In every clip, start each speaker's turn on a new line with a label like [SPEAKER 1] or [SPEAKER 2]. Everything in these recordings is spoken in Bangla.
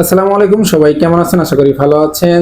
[SPEAKER 1] আসসালামু আলাইকুম, সবাই কেমন আছেন? আশা করি ভালো আছেন।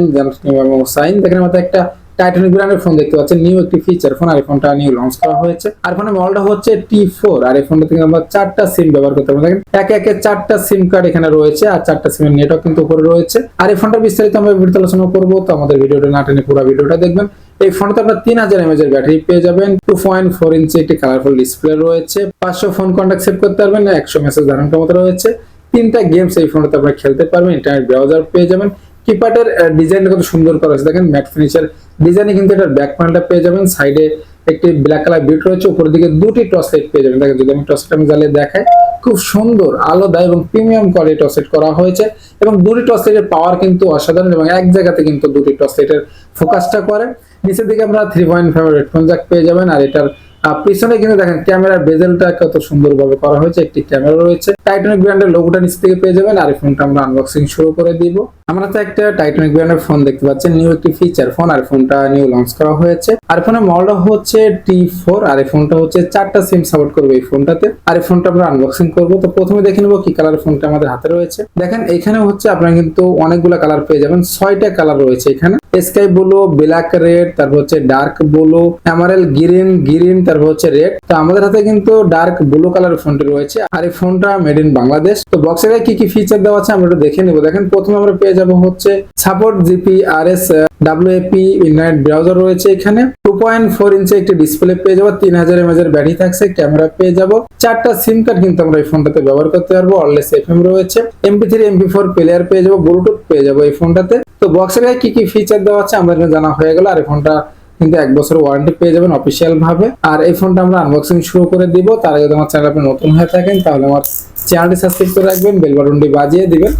[SPEAKER 1] সাইন দেখেন আমাদের একটা টাইটানিক ব্র্যান্ডের ফোন দেখতে পাচ্ছেন। নিউ একটি ফিচার ফোন আর ফোনটা নিউ লঞ্চ করা হয়েছে। আর ফোনের মডেলটা হচ্ছে টি ফোর আর এই ফোনটা থেকে আমরা চারটা সিম ব্যবহার করতে পারব। দেখেন, একে একে চারটা সিম কার্ড এখানে রয়েছে আর চারটা সিমের নেটওয়ার্ক কিন্তু উপরে রয়েছে। আর এই ফোনটা বিস্তারিত আমরা ভিডিওতে আলোচনা করব। তো আমাদের ভিডিওটা না টেনে পুরো ভিডিওটা দেখবেন। এই ফোনটা আপনার তিন হাজার এমএজ এর ব্যাটারি পেয়ে যাবেন। টু পয়েন্ট ফোর ইঞ্চি একটি কালারফুল ডিসপ্লে রয়েছে। পাঁচশো ফোন কন্ট্যাক্ট সেভ করতে পারবেন। একশো মেসেজ ধারণ ক্ষমতা রয়েছে। তিনটা গেমস এই ফোনটাতে আপনারা খেলতে পারবেন ইন্টারনেট ব্রাউজার পেয়ে যাবেন। কিপ্যাডের ডিজাইনটা কত সুন্দর করা আছে দেখেন ম্যাট ফিনিশার ডিজাইনে কিন্তু এটার ব্যাক প্যানেলটা পেয়ে যাবেন। সাইডে একটি ব্ল্যাক কালার বিট রয়েছে, উপরের দিকে দুটি টর্চ লাইট পেয়ে যাবেন। দেখেন, যদি আমি টর্চ আমি জ্বালিয়ে দেখাই, খুব সুন্দর আলাদা এবং প্রিমিয়াম কোয়ালিটি টর্চ লাইট করা হয়েছে। এবং দুটি টর্চ লাইটের পাওয়ার কিন্তু অসাধারণ এবং এক জায়গাতে কিন্তু দুটি টর্চ লাইটের ফোকাসটা করে। নিচের দিকে আমরা three point five headphone jack পেয়ে যাবেন, আর এটার পিছনে কিন্তু দেখেন, ক্যামেরার বেজেলটা কত সুন্দরভাবে করা হয়েছে। একটি ক্যামেরা রয়েছে। টাইটানিক ব্র্যান্ডের লোগোটা নিচ থেকে পেয়ে যাবেন, আর এই ফোনটা আমরা আনবক্সিং শুরু করে দিব। আমরা তো একটা টাইটানিক ব্র্যান্ডের ফোন দেখতে পাচ্ছেন নিউ একটি ফিচার ফোন আর ফোনটা নিউ লঞ্চ করা হয়েছে। আর ফোনের মডেলটা হচ্ছে টি ফোর আর এই ফোনটা হচ্ছে চারটা সিম সাপোর্ট করবে এই ফোনটাতে আর এই ফোনটা আমরা আনবক্সিং করব। তো প্রথমে দেখে নেব কি কালার ফোনটা আমাদের হাতে রয়েছে। দেখেন, এখানে হচ্ছে আপনারা কিন্তু অনেকগুলো কালার পেয়ে যাবেন। ছয়টা কালার রয়েছে এখানে। স্কাই ব্লু, ব্ল্যাক রেড, তারপর হচ্ছে dark blue emerald green green, তারপর হচ্ছে রেড। তো আমাদের হাতে কিন্তু ডার্ক ব্লু কালার ফোনটি রয়েছে আর এই ফোনটা মেড ইন বাংলাদেশ। তো বক্সে কি কি ফিচার দেওয়া আছে আমরা একটু দেখে নেব। দেখেন, প্রথমে আমরা পেয়ে যাব হচ্ছে support GP R S WAP internet রয়েছে এখানে। Two point four inch display পেয়ে যাব, তিন হাজার থাকছে ক্যামেরা পেয়ে যাব। চারটা সিম কার্ড কিন্তু আমরা এই ব্যবহার করতে পারব রয়েছে। MP three MP four player পেয়ে যাব ব্লুটুথ পেয়ে যাব এই ফোনটাতে তো কি কি ফিচার দেওয়া আছে জানা হয়ে গেল, আর এই ফোনটা কিন্তু এক ওয়ারেন্টি পেয়ে যাবেন অফিসিয়াল ভাবে। আর এই ফোনটা আমরা আনবক্সিং শুরু করে দিব যদি আমার নতুন হয়ে থাকেন, তাহলে আমার রাখবেন বাজিয়ে দিবেন।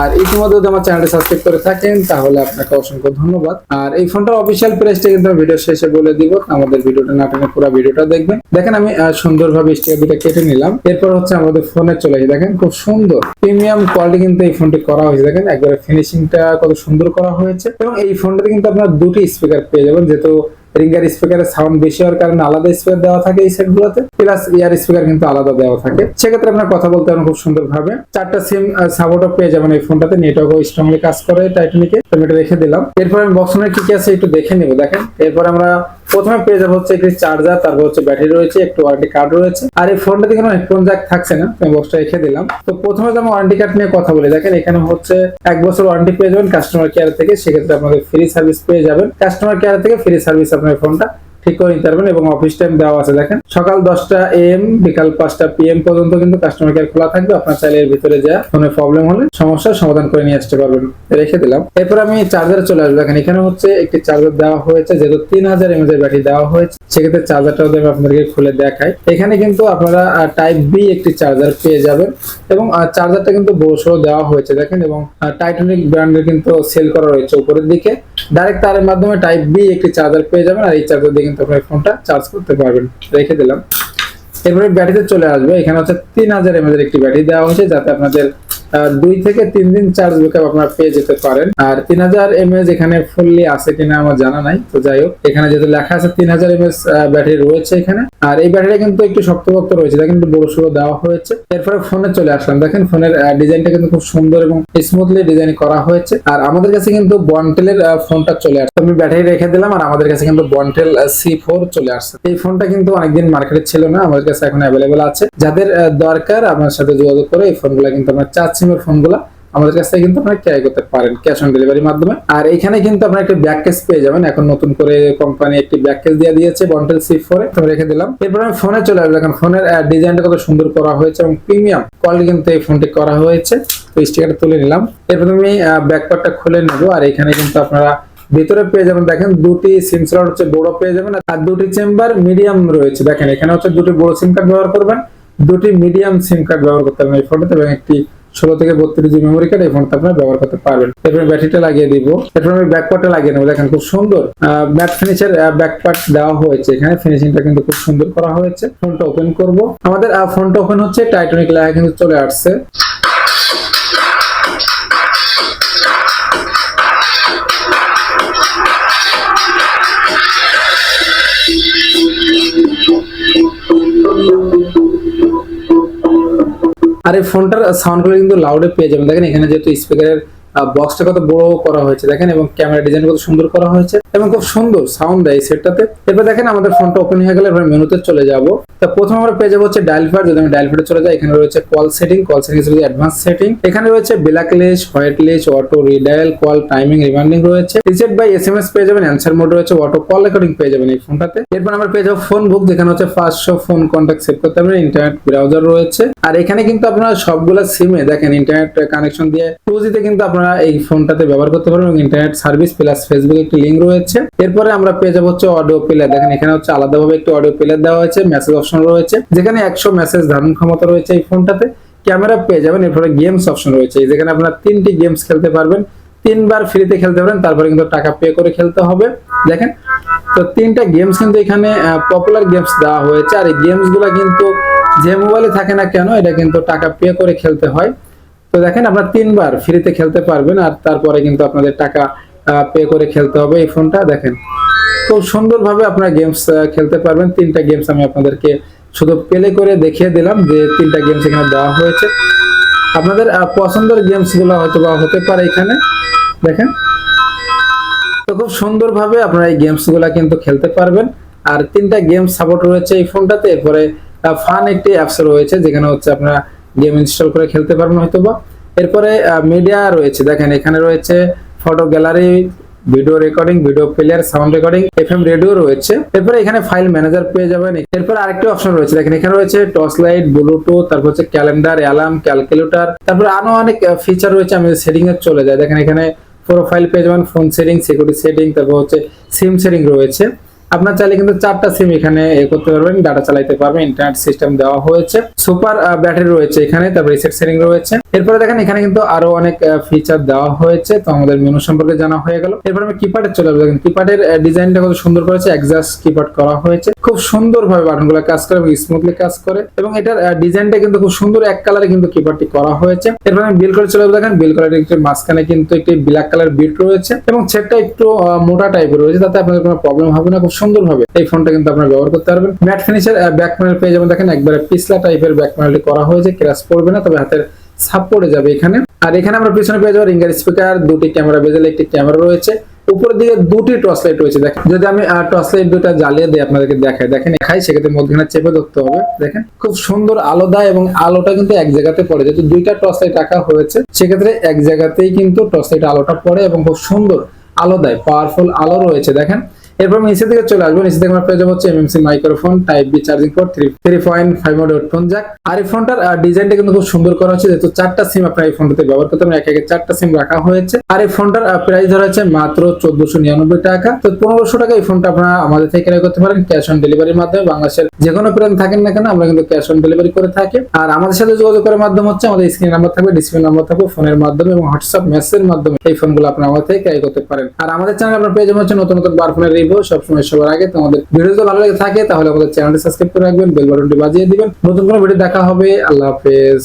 [SPEAKER 1] আর ইতিমধ্যে যদি আমার চ্যানেলটি সাবস্ক্রাইব করে থাকেন, তাহলে আপনাকে অসংখ্য ধন্যবাদ। আর এই ফোনটার অফিসিয়াল প্রাইসটা কিন্তু ভিডিও শেষে বলে দিব। আমাদের ভিডিওটা না টেনে পুরো ভিডিওটা দেখবেন। দেখেন আমি সুন্দরভাবে স্টিকার দুটো কেটে নিলাম। এরপর হচ্ছে আমাদের ফোনে চলে আসি। দেখেন খুব সুন্দর। প্রিমিয়াম কোয়ালিটি কিন্তু এই ফোনটি করা হয়েছে। দেখেন একবারে ফিনিশিংটা কত সুন্দর করা হয়েছে। এবং এই ফোনটাতে কিন্তু আপনার দুটি স্পিকার পেয়ে যাবেন। যেহেতু রিঙ্গার স্পিকারের সাউন্ড বেশি হওয়ার কারণে আলাদা স্পিকার দেওয়া থাকে এই সেটগুলোতে প্লাস ইয়ার স্পিকার কিন্তু আলাদা দেওয়া থাকে। সেক্ষেত্রে আপনার কথা বলতে পারেন খুব সুন্দরভাবে। চারটা সিম সাপোর্টও পেয়ে যাবেন এই ফোনটাতে নেটওয়ার্কও স্ট্রংলি কাজ করে টাইটানিকে আমি এটা রেখে দিলাম। এরপর আমি বক্সনের কি কি আছে একটু দেখে নেব, দেখেন। এরপর আমরা প্রথমে পেয়ে যাব হচ্ছে একটি চার্জার তারপর হচ্ছে ব্যাটারি রয়েছে, একটু ওয়ারেন্টি কার্ড রয়েছে। আর এই ফোনটাতে কোনো হেডফোন জ্যাক থাকছে না, আমি বক্সটা রেখে দিলাম। তো প্রথমে যেমন ওয়ারেন্টি কার্ড নিয়ে কথা বলি, দেখেন এখানে হচ্ছে এক বছর ওয়ারেন্টি পেয়ে যাবেন কাস্টমার কেয়ার থেকে, সেক্ষেত্রে আপনাকে ফ্রি সার্ভিস পেয়ে যাবেন। কাস্টমার কেয়ার থেকে ফ্রি সার্ভিস আপনার ফোনটা ঠিক করে নিতে পারবেন এবং অফিস টাইম দেওয়া আছে, দেখেন। সকাল দশটা এম বিকাল পাঁচটা পিএম পর্যন্ত কিন্তু কাস্টমার কেয়ার খোলা থাকবে। আপনার চাইলে এর ভিতরে যা ফোনে প্রবলেম হলে সমস্যার সমাধান করে নিয়ে আসতে পারবেন। রেখে দিলাম। এরপর আমি চার্জারে চলে আসব। দেখেন, এখানে হচ্ছে একটি চার্জার দেওয়া হয়েছে, যেহেতু তিন হাজার এমএজ এর ব্যাটারি দেওয়া হয়েছে, সেক্ষেত্রে চার্জারটা আমি আপনাদেরকে খুলে দেখাই। এখানে কিন্তু আপনারা টাইপ বি একটি চার্জার পেয়ে যাবেন এবং চার্জারটা কিন্তু বড় দেওয়া হয়েছে, দেখেন, এবং টাইটানিক ব্র্যান্ডের কিন্তু সেল করা রয়েছে উপরের দিকে। ডাইরেক্ট তারের মাধ্যমে টাইপ বি একটি চার্জার পেয়ে যাবেন আর এই চার্জার দিয়ে কিন্তু ফোনটা চার্জ করতে পারবেন। রেখে দিলাম। এরপরে ব্যাটারিতে চলে আসবে। এখানে হচ্ছে তিন হাজার এমএজ একটি ব্যাটারি দেওয়া হয়েছে, যাতে আপনাদের দুই থেকে তিন দিন চার্জ ব্যাকআপ আপনারা পেয়ে যেতে পারেন। আর তিন হাজার এমএজ এখানে ফুললি আছে কিনা আমার জানা নাই, তো যাই হোক, এখানে যেহেতু লেখা আছে তিন হাজার এমএস ব্যাটারি রয়েছে এখানে। আর এই ব্যাটারি কিন্তু একটু শক্তপোক্ত রয়েছে দেখেন একটু বড় সড়ো দেওয়া হয়েছে। এরপরে ফোনে চলে আসলাম। দেখেন ফোনের ডিজাইনটা কিন্তু খুব সুন্দর এবং স্মুথলি ডিজাইন করা হয়েছে। আর আমাদের কাছে কিন্তু বন্টেলের ফোনটা চলে আসছে। আমি ব্যাটারি রেখে দিলাম আর আমাদের কাছে কিন্তু বন্টেল সি ফোর চলে আসছে। এই ফোনটা কিন্তু অনেকদিন মার্কেটে ছিল না, আমাদের কাছে এখন অ্যাভেলেবেল আছে। যাদের দরকার আমার সাথে যোগাযোগ করে এই ফোনগুলো কিন্তু আপনার চার সিমের ফোনগুলো আমাদের কাছ থেকে কিন্তু আপনারা ক্যারি করতে পারেন ক্যাশ অন ডেলিভারির মাধ্যমে। আর এখানে কিন্তু আপনারা একটা ব্যাক কেস পেয়ে যাবেন। এখন নতুন করে কোম্পানি একটি ব্যাক কেস দিয়ে দিয়েছে বন্টেল সি ফোরে তো রেখে দিলাম। এরপর আমি ফোনে চলে আসব। এখন ফোনের ডিজাইনটা কত সুন্দর করা হয়েছে এবং প্রিমিয়াম কোয়ালিটি কিন্তু এই ফোনটি করা হয়েছে। তো স্টিকারটা তুলে নিলাম। এরপর আমি ব্যাকপার্টটা খুলে নেব। আর এখানে কিন্তু আপনারা ভিতরে পেয়ে যাবেন, দেখেন দুটি সিম স্লট হচ্ছে বড় পেয়ে যাবেন আর দুটি চেম্বার মিডিয়াম রয়েছে। দেখেন এখানে হচ্ছে দুটি বড় সিম কার্ড ব্যবহার করবেন, দুটি মিডিয়াম সিম কার্ড ব্যবহার করতে পারবেন এই ফোনটাতে এবং একটি ষোলো থেকে বত্রিশ জি মেমোরি কার্ড এই ফোনটা আপনারা ব্যবহার করতে পারবেন। এরপরে ব্যাটারিটা লাগিয়ে দিব। এরপর আমি ব্যাক পার্টটা লাগিয়ে নেব। দেখেন খুব সুন্দর। ম্যাট ফিনিশের ব্যাক পার্ট দেওয়া হয়েছে এখানে। ফিনিশিংটা কিন্তু খুব সুন্দর করা হয়েছে। ফোনটা ওপেন করব। আমাদের ফোনটা ওপেন হচ্ছে। টাইটানিক লেখা কিন্তু চলে আসছে। আর এই ফোনটার সাউন্ড কোয়ালিটি কিন্তু লাউডে পেয়ে যাবেন। দেখেন এখানে যেহেতু স্পিকারের বক্সটা কত বড় করা হয়েছে দেখেন, এবং ক্যামেরা ডিজাইন কত সুন্দর করা হয়েছে, এবং খুব সুন্দর সাউন্ড দেয় এই সেটটাতে এরপর দেখেন, আমাদের ফোনটা ওপেন হয়ে গেলে এবার মেনুতে চলে যাব। তা প্রথমে আমরা পেয়ে যাব হচ্ছে ডায়াল যদি আমি ডায়াল প্যাডে চলে যাই, এখানে রয়েছে কল সেটিং কল সেটিং রয়েছে অ্যাডভান্স সেটিং এখানে রয়েছে black list white list auto redial call timing reminding রয়েছে রিসেট বাই এসএমএস পেয়ে যাবেন অ্যান্সার মোড রয়েছে অটো কল রেকর্ডিং পেয়ে যাবেন এই ফোনটাতে এরপর আমরা পেয়ে যাব ফোন বুক যেখানে হচ্ছে ফার্স্ট পাঁচশো ফোন কন্ট্যাক্ট সেট করতে পারবেন ইন্টারনেট ব্রাউজার রয়েছে। আর এখানে কিন্তু আপনারা সবগুলো সিমে দেখেন ইন্টারনেট কানেকশন দিয়ে টু জিতে কিন্তু আপনারা এই ফোনটাতে ব্যবহার করতে পারবেন এবং ইন্টারনেট সার্ভিস প্লাস ফেসবুক একটি লিঙ্ক রয়েছে। এরপরে আমরা পেয়ে যাব হচ্ছে অডিও প্লেয়ার দেখেন এখানে হচ্ছে আলাদাভাবে একটি অডিও প্লেয়ার দেওয়া হয়েছে মেসেজ অপশন রয়েছে। যেখানে একশো মেসেজ ধারণ ক্ষমতা রয়েছে এই ফোনটাতে। ক্যামেরা পেয়ে যাবেন, এরপরে গেমস অপশন রয়েছে। যেখানে আপনারা তিনটি গেমস খেলতে পারবেন। তিনবার ফ্রিতে খেলতে পারেন, তারপরে কিন্তু টাকা পে করে খেলতে হবে। দেখেন, তো তিনটা গেমস কিন্তু এখানে পপুলার গেমস দেওয়া হয়েছে। আর এই গেমসগুলা কিন্তু যে মোবাইলে থাকে না কেন, এটা কিন্তু টাকা পে করে খেলতে হয়। তো দেখেন, আপনারা তিনবার ফ্রিতে খেলতে পারবেন আর তারপরে কিন্তু আপনাদের টাকা পে করে খেলতে হবে এই ফোনটা দেখেন, খুব সুন্দরভাবে আপনারা গেমস খেলতে পারবেন। তিনটা গেমস আমি আপনাদেরকে শুধু প্লে করে দেখিয়ে দিলাম যে তিনটা গেমস এখানে দেওয়া হয়েছে। আপনাদের পছন্দের গেমসগুলো হয়তো বা হতে পারে এখানে। দেখেন, তো খুব সুন্দরভাবে আপনারা এই গেমসগুলা কিন্তু খেলতে পারবেন। আর তিনটা গেম সাপোর্ট রয়েছে এই ফোনটাতে এরপরে ফান একটি অ্যাপস রয়েছে যেখানে হচ্ছে আপনারা গেম ইনস্টল করে খেলতে পারবেন হয়তো বা এরপরে মিডিয়া রয়েছে। দেখেন, এখানে রয়েছে photo gallery video recording video player sound recording FM radio রয়েছে। এরপরে এখানে ফাইল ম্যানেজার পেয়ে যাবেন। এরপর আরেকটি অপশন রয়েছে। দেখেন, এখানে রয়েছে টর্চ লাইট ব্লুটুথ তারপর হচ্ছে ক্যালেন্ডার অ্যালার্ম ক্যালকুলেটর তারপর আরও অনেক ফিচার রয়েছে। আমি সেটিং এ চলে যাই। দেখেন, এখানে প্রোফাইল পেয়ে যাবেন ফোন সেটিং সিকিউরিটি সেটিং তারপর হচ্ছে সিম সেটিং রয়েছে। আপনার চাইলে কিন্তু চারটা সিম এখানে এ করতে পারবেন ডাটা চালাতে পারবেন ইন্টারনেট সিস্টেম দেওয়া হয়েছে। সুপার ব্যাটারি রয়েছে এখানে, তারপর রিসেট সেটিং রয়েছে। এরপরে দেখেন এখানে কিন্তু আরও অনেক ফিচার দেওয়া হয়েছে, তো আমাদের মেনু সম্পর্কে জানা হয়ে গেল। এরপর আমি কিপ্যাডে চলে যাব দেখেন কিপ্যাডের ডিজাইনটা কত সুন্দর করেছে এক্সাস্ট কিপ্যাড করা হয়েছে। খুব সুন্দর ভাবে বাটনগুলো কাজ করে এবং স্মুথলি কাজ করে। এবং এটার ডিজাইনটা কিন্তু খুব সুন্দর, এক কালারে কিন্তু কিপ্যাডটি করা হয়েছে। এরপর আমি বিল করে চলে যাব দেখেন বিল করার একটি মাঝখানে কিন্তু একটি ব্ল্যাক কালার বিট রয়েছে। এবং সেটটা একটু মোটা টাইপের রয়েছে, তাতে আপনাদের কোনো প্রবলেম হবে না। খুব সুন্দরভাবে এই ফোনটা কিন্তু আপনারা ব্যবহার করতে পারবেন। ম্যাট ফিনিশের ব্যাক প্যানেল পেয়ে যাবেন। দেখেন একবারে পিছলা টাইপের ব্যাক প্যানেলটি করা হয়েছে ক্র্যাশ পড়বে না, তবে হাতের ছাপ পড়ে যাবে এখানে। আর এখানে আমরা পিছনে পেয়ে যাব রিঙ্গার স্পিকার দুটি ক্যামেরা বেজেলে একটি ক্যামেরা রয়েছে। উপরের দিকে দুটি টর্চ লাইট রয়েছে। দেখেন, যদি আমি টর্চ লাইট দুটা জ্বালিয়ে দিই আপনাদেরকে দেখাই। দেখেন খাই সেক্ষেত্রে মধ্যখানে চেপে ধরতে হবে। দেখেন, খুব সুন্দর আলো দেয় এবং আলোটা কিন্তু এক জায়গাতে পড়ে। যেহেতু দুইটা টর্চ লাইট রাখা হয়েছে, সেক্ষেত্রে এক জায়গাতেই কিন্তু টর্চ লাইট আলোটা পড়ে এবং খুব সুন্দর আলো দেয়। পাওয়ারফুল আলো রয়েছে। দেখেন এরপর নিচে থেকে চলে আসব। নিচে থেকে আমরা পেয়ে যাব হচ্ছে MMC microphone type B charging port three three point five mode headphone jack আর এই ফোনটার ডিজাইনটা কিন্তু খুব সুন্দর করা হচ্ছে, যেহেতু চারটা সিম আপনার এই ফোনটাতে ব্যবহার করতে এক একে চারটা সিম রাখা হয়েছে। আর এই ফোনটার প্রাইস ধরা হচ্ছে মাত্র চোদ্দশো নিরানব্বই টাকা। তো পনেরোশো টাকা এই ফোনটা আপনারা আমাদের থেকে ক্রয় করতে পারেন ক্যাশ অন ডেলিভারির মাধ্যমে। বাংলাদেশের যে কোনো প্রান্ত থাকেন না কেন, আমরা কিন্তু ক্যাশ অন ডেলিভারি করে থাকি। আর আমাদের সাথে যোগাযোগ করার মাধ্যম হচ্ছে, আমাদের স্ক্রিন নাম্বার থাকবে ডিসপ্লে নাম্বার থাকবে ফোনের মাধ্যমে এবং হোয়াটসঅ্যাপ মেসেজের মাধ্যমে। এই ফোনগুলো আপনারা আমাদের থেকে ক্রয় করতে পারেন। আর আমাদের চ্যানেল আপনার পেয়ে যাবেন হচ্ছে নতুন নতুন বার ফোনের রিভিউ সবসময় সবার আগে তোমাদের ভিডিও যদি ভালো লাগে থাকে, তাহলে আমাদের চ্যানেলটি সাবস্ক্রাইব করে রাখবেন, বেল বাটনটি বাজিয়ে দিবেন। নতুন কোনো ভিডিও দেখা হবে, আল্লাহ হাফেজ।